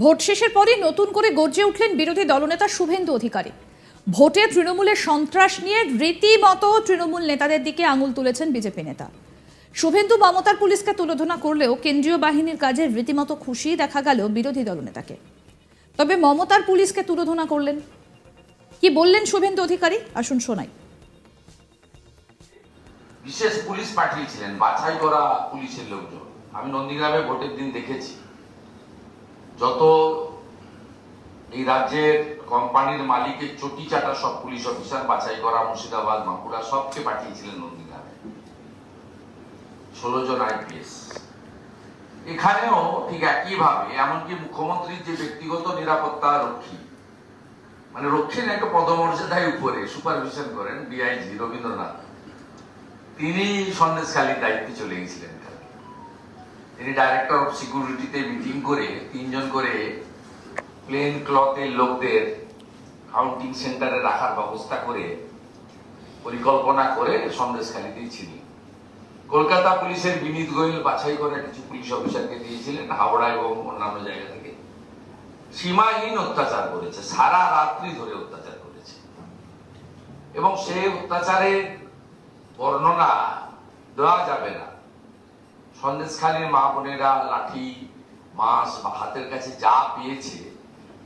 Vote শেষের পরই নতুন করে গর্জে উঠলেন বিরোধী দলনেতা শুভেন্দু অধিকারী। ভোটে তৃণমূলের সন্ত্রাস নিয়ে রীতিমতো তৃণমূল নেতাদের দিকে আঙুল তুলেছেন বিজেপি নেতা। শুভেন্দু মমতার পুলিশকে তুলোধনা করলেও কেন্দ্রীয় বাহিনীর কাজে রীতিমতো খুশি দেখা গেল বিরোধী দলনেতাকে। তবে মমতার পুলিশকে তুলোধনা করলেন। কি বললেন শুভেন্দু অধিকারী? আসুন শোনাই। বিশেষ পুলিশ পাঠিয়েছিলেন বাছাই করা পুলিশের লোকজন। আমি নন্দীগ্রামে ভোটের দিন দেখেছি। যত এই রাজ্যের কোম্পানির মালিকের চটি চাটা সব পুলিশ অফিসার বাছাই করা মুর্শিদাবাদ, বাঁকুড়া সবকে পাঠিয়েছিলেন নন্দীগ্রামে। ষোলো জন আইপিএস। এখানেও ঠিক একইভাবে, এমনকি মুখ্যমন্ত্রীর যে ব্যক্তিগত নিরাপত্তা রক্ষী মানে রক্ষী একটা পদমর্যাদায় উপরে, সুপারভিশন করেন ডিআইজি রবীন্দ্রনাথ। তিনি সন্দেশখালীর দায়িত্বে চলে গেছিলেন। তিনি ডাইরেক্টর অফ সিকিউরিটিতে মিটিং করে তিনজন করে প্লেন ক্লথের লোকদের কাউন্টিং সেন্টারে রাখার ব্যবস্থা করে পরিকল্পনা করে সন্দেশখালীতেই ছিলেন। কলকাতা পুলিশের বিনীত গোয়েল বাছাই করে কিছু পুলিশ অফিসারকে দিয়েছিলেন, হাওড়া এবং অন্যান্য জায়গা থেকে। সীমাহীন অত্যাচার করেছে, সারা রাত্রি ধরে অত্যাচার করেছে। এবং সেই অত্যাচারের বর্ণনা দেওয়া যাবে না। সন্দেশখালীর মা বোনেরা লাঠি, মাছ বা হাতের কাছে যা পেয়েছে,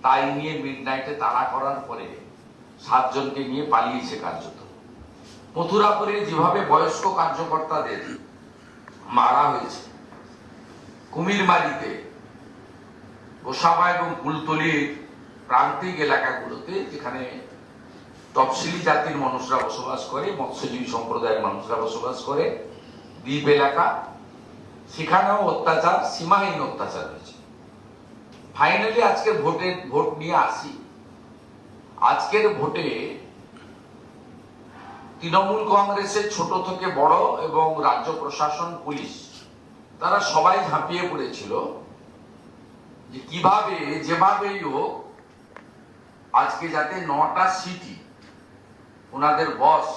তাই নিয়ে মিড নাইটে তাড়া করার পরে সাতজনকে নিয়ে পালিয়েছে কার্যত। মথুরাপুরে যেভাবে বয়স্ক কার্যকর্তাদের মারা হয়েছে, কুমিরমারিতে, গোসাবা এবং কুলতলির প্রান্তিক এলাকাগুলোতে যেখানে তফসিলি জাতির মানুষরা বসবাস করে, মৎস্যজীবী সম্প্রদায়ের মানুষরা বসবাস করে, দ্বীপ এলাকা সেখানেও অত্যাচার, সীমাহীন অত্যাচার হয়েছে। ফাইনালি আজকের ভোটে, ভোট নিয়ে আসি। আজকের ভোটে তৃণমূল কংগ্রেসের ছোট থেকে বড় এবং রাজ্য প্রশাসন, পুলিশ, তারা সবাই ঝাঁপিয়ে পড়েছিল যে কীভাবে, যেভাবেই হোক, আজকে যাতে নটা সিটি, ওনাদের বস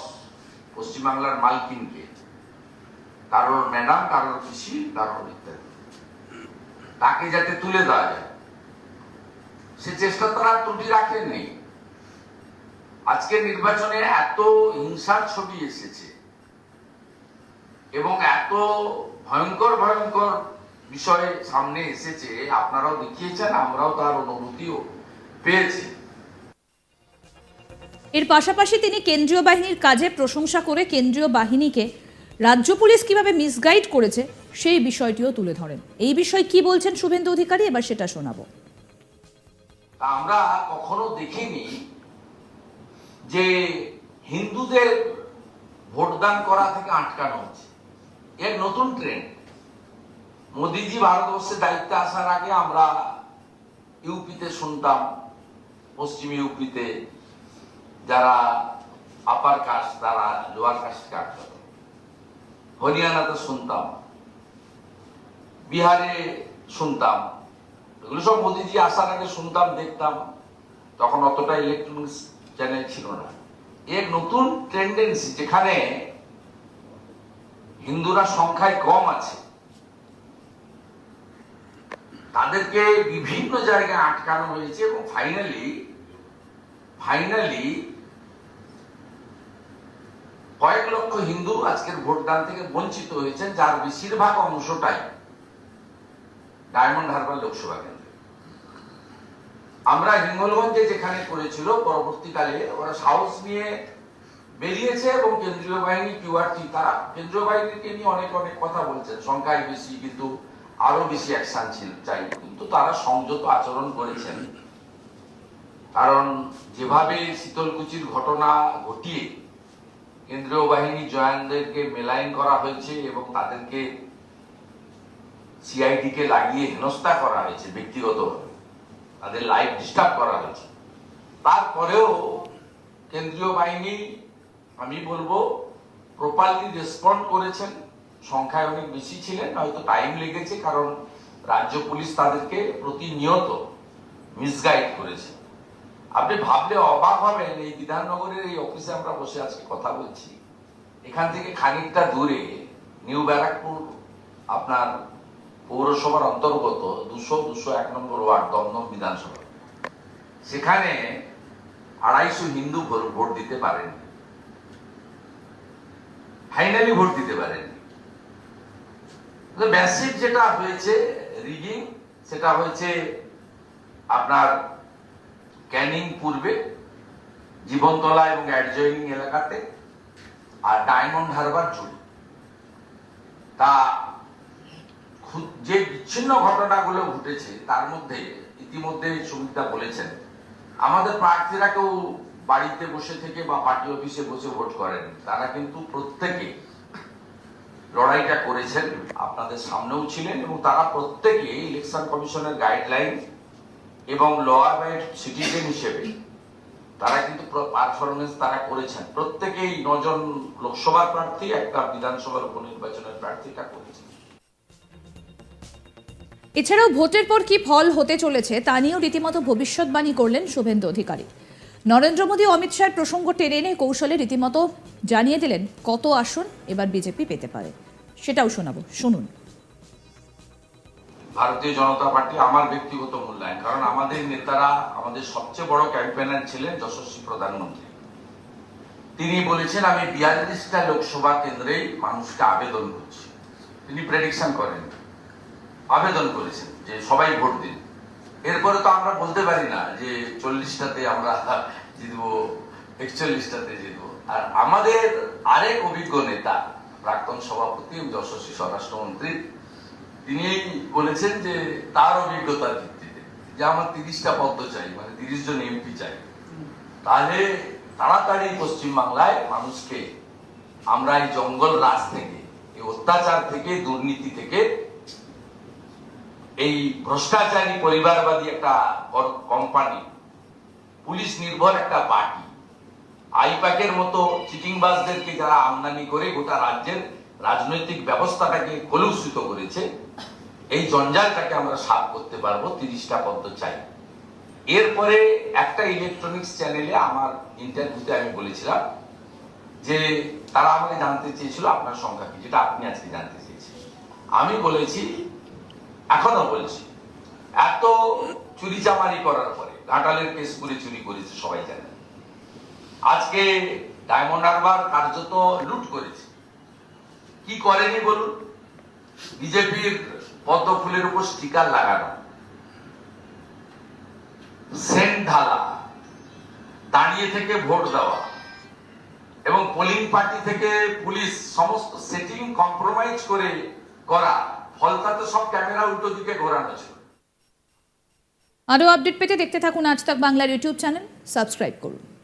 পশ্চিমবাংলার মালকিনকে কারোর ম্যাডাম কারোর পিসি কারোর ইত্যাদি। তাকে যাতে তুলে দেওয়া যায়। সে চেষ্টা তারা ত্রুটি রাখেননি। আজকে নির্বাচনে এত হিংসার ছবি এসেছে এবং এত ভয়ঙ্কর ভয়ঙ্কর বিষয় সামনে এসেছে। আপনারাও দেখিয়েছেন, আমরাও তার অনুভূতিও পেয়েছি। এর পাশাপাশি তিনি কেন্দ্রীয় বাহিনীর কাজে প্রশংসা করে কেন্দ্রীয় বাহিনীকে রাজ্য পুলিশ কীভাবে মিসগাইড করেছে, সেই বিষয়টিও তুলে ধরেন। এই বিষয়ে কি বলছেন শুভেন্দু অধিকারী? এবার সেটা শোনাবো। আমরা কখনো দেখিনি যে হিন্দুদের ভোটদান করা থেকে আটকানো হচ্ছে। এর নতুন ট্রেন্ড মোদিজি ভারতবর্ষে দায়িত্বে আসার আগে আমরা ইউপিতে শুনতাম, পশ্চিম ইউপিতে যারা আপার কাস্ট তারা লোয়ার কাস্টকে আটকাত। হরিয়ানাতে শুনতাম, বিহারে শুনতাম, এগুলো সব মোদিজি আসার আগে শুনতাম, দেখতাম। তখন অতটা ইলেকট্রনিক্স চ্যানেল ছিল না। এর নতুন টেন্ডেন্সি যেখানে হিন্দুরা সংখ্যায় কম আছে, তাদেরকে বিভিন্ন জায়গায় আটকানো হয়েছে এবং ফাইনালি ফাইনালি কয়েক লক্ষ হিন্দু আজকের ভোটদান থেকে বঞ্চিত হয়েছেন, যার বেশিরভাগ অংশটাই ডায়মন্ড হারবার লোকসভা কেন্দ্রে। আমরা হিঙ্গলগঞ্জে যেখানে করেছিল, পরবর্তীকালে ওরা সাহস নিয়ে বেরিয়েছে এবং কেন্দ্রীয় বাহিনী কিউআরটি তারা কেন্দ্রীয় বাহিনীকে নিয়ে অনেক অনেক কথা বলছেন। সংখ্যায় বেশি, কিন্তু আরও বেশি অ্যাকশন ছিল চাই কিন্তু তারা সংযত আচরণ করেছেন। কারণ যেভাবে শীতলকুচির ঘটনা ঘটিয়ে কেন্দ্রীয় বাহিনী জওয়ানদেরকে মেলাইন করা হয়েছে এবং তাদেরকে সিআইডি কে লাগিয়ে হেনস্থা করা হয়েছে ব্যক্তিগতভাবে। তাদের লাইফ ডিস্টার্ব করা হয়েছে। তারপরেও কেন্দ্রীয় বাহিনী, আমি বলব প্রপারলি রেসপন্ড করেছেন। সংখ্যায় অনেক বেশি ছিলেন, হয়তো টাইম লেগেছে, কারণ রাজ্য পুলিশ তাদেরকে প্রতিনিয়ত মিসগাইড করেছে। আপনি ভাবলে অবাক হবেন, এই বিধাননগরের এই অফিসে আমরা বসে আজকে কথা বলছি। এখান থেকে খানিকটা দূরে, নিউ ব্যারাকপুর, আপনার পৌরসভার অন্তর্গত দুশো দুশো এক নম্বর ওয়ার্ড, দমদম বিধানসভা। সেখানে আড়াইশো হিন্দু ভোট- দিতে পারেন ফাইনালি ভোট দিতে পারেন ম্যাসিভ যেটা হয়েছে রিগিং সেটা হয়েছে আপনার ক্যানিং পূর্বে জীবনতলা এবং অ্যাডজয়নিং এলাকাতে আর ডায়মন্ড হারবার জুড়ে। তা যে বিচ্ছিন্ন ঘটনাগুলো ঘটেছে, তার মধ্যে ইতিমধ্যে সুমিতা বলেছেন, আমাদের প্রার্থীরা কেউ বাড়িতে বসে থেকে বা পার্টি অফিসে বসে ভোট করেন। তারা কিন্তু প্রত্যেকে লড়াইটা করেছেন, আপনাদের সামনেও ছিলেন এবং তারা প্রত্যেকে ইলেকশন কমিশনের গাইডলাইন এবং ল অ্যাবাইড সিটিজেন হিসেবে তারা কিন্তু পারফরমেন্স তারা করেছেন। প্রত্যেকেই নজন লোকসভার প্রার্থী, একটা বিধানসভার উপনির্বাচনের প্রার্থীটা করেছেন। এছাড়াও ভোটের পর কি ফল হতে চলেছে তা নিয়েও রীতিমতো ভবিষ্যৎবাণী করলেন শুভেন্দু অধিকারী। নরেন্দ্র মোদী অমিত শাহের প্রসঙ্গ টেনে এনে কৌশলে রীতিমতো জানিয়ে দিলেন কত আসন এবার বিজেপি পেতে পারে। সেটাও শোনাবো। শুনুন। ভারতীয় জনতা পার্টি আমার ব্যক্তিগত মূল্যায়ন। কারণ আমাদের নেতারা আমাদের সবচেয়ে বড় ক্যাম্পেনার ছিলেন যশস্বী প্রধানমন্ত্রী। তিনি বলেছেন, আমি বিয়াল্লিশটা লোকসভা কেন্দ্রেই মানুষকে আবেদন করছি। তিনি প্রেডিকশন করেন, আবেদন করেছেন যে সবাই ভোট দিন। এরপরে তো আমরা বলতে পারি না যে চল্লিশটাতে আমরা জিতবো, একচল্লিশটাতে জিতবো। আর আমাদের আরেক অভিজ্ঞ নেতা, প্রাক্তন সভাপতি যশস্বী স্বরাষ্ট্রমন্ত্রী তিনি বলেছেন যে তার অভিজ্ঞতার ভিত্তিতে যে আমার তিরিশটা পদ্ম চাই মানে তিরিশ জন এমপি চাই। তাহলে তাড়াতাড়ি পশ্চিম বাংলায় মানুষকে আমরা এই জঙ্গল রাজ থেকে, এই অত্যাচার থেকে, দুর্নীতি থেকে, এই ভ্রষ্টাচারী পরিবারবাদী একটা কোম্পানি পুলিশ নির্ভর একটা পার্টি আইপ্যাকের মতো চিটিংবাজদেরকে যারা আমদানি করে গোটা রাজ্যের রাজনৈতিক ব্যবস্থাটাকে কলুষিত করেছে, এই জঞ্জালটাকে আমরা সাফ করতে পারব, তিরিশটা পদ্ম চাই। এরপরে একটা ইলেকট্রনিক্স চ্যানেলে আমার ইন্টারভিউতে আমি বলেছিলাম যে, তারা আমাকে জানতে চেয়েছিল আপনার সংখ্যা কি, যেটা আপনি আজকে জানতে চেয়েছেন। আমি বলেছি, এখনও বলছি, এত চুরি চামারি করার পরে, ঘাটালের কেস করে চুরি করেছে, সবাই জানে। আজকে ডায়মন্ড হারবার কার্যত লুট করেছে। কি করেনি বলুন? বিজেপির পদ্ম ফুলের উপর স্টিকার লাগানো। ঢালা। দাঁড়িয়ে থেকে ভোট দেওয়া। এবং পোলিং পার্টি থেকে পুলিশ সমস্ত সেটিং কম্প্রোমাইজ করে করা। ফলতাতে সব ক্যামেরা উল্টো দিকে ঘোরানো ছিল। আরও আপডেট পেতে দেখতে থাকুন আজ তাক বাংলার ইউটিউব চ্যানেল। সাবস্ক্রাইব করুন।